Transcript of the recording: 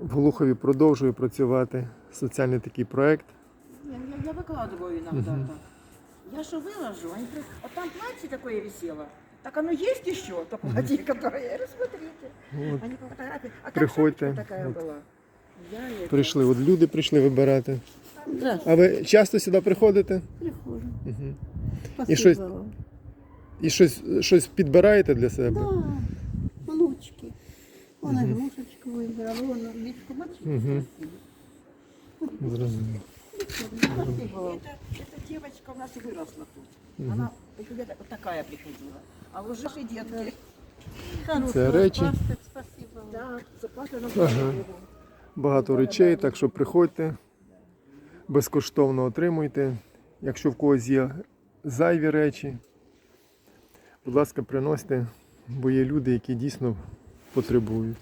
В Глухові продовжує працювати соціальний такий проект. Я, я, я выкладываю иногда Мгм. так. Я же выложу. Они при- Вот там платье такое висело. Так оно есть еще, то платье, которое, я говорю, смотрите. От, Они по фотографии. А Приходьте. как шапочка такая Вот. была? Я это- прийшли, от люди прийшли вибирати. Здравствуйте, А ви часто сюди приходите? прихожу. Угу. Спасибо щось- вам. І щось, щось підбираєте для себе? Да, молочки. Вон Мгм. игрушечку выбрала, вон личку бачите, Мгм. красиво. Зрозуміло. Спасибо вам. Это, эта девочка у нас выросла тут. Мгм. Она где-то вот такая приходила. А уже и детки. Хорошего речи. пастырь, спасибо вам. Да, заплакана. Ага. Багато речей, так що приходьте, безкоштовно отримуйте. Якщо в когось є зайві речі, будь ласка, приносьте, бо є люди, які дійсно потребують.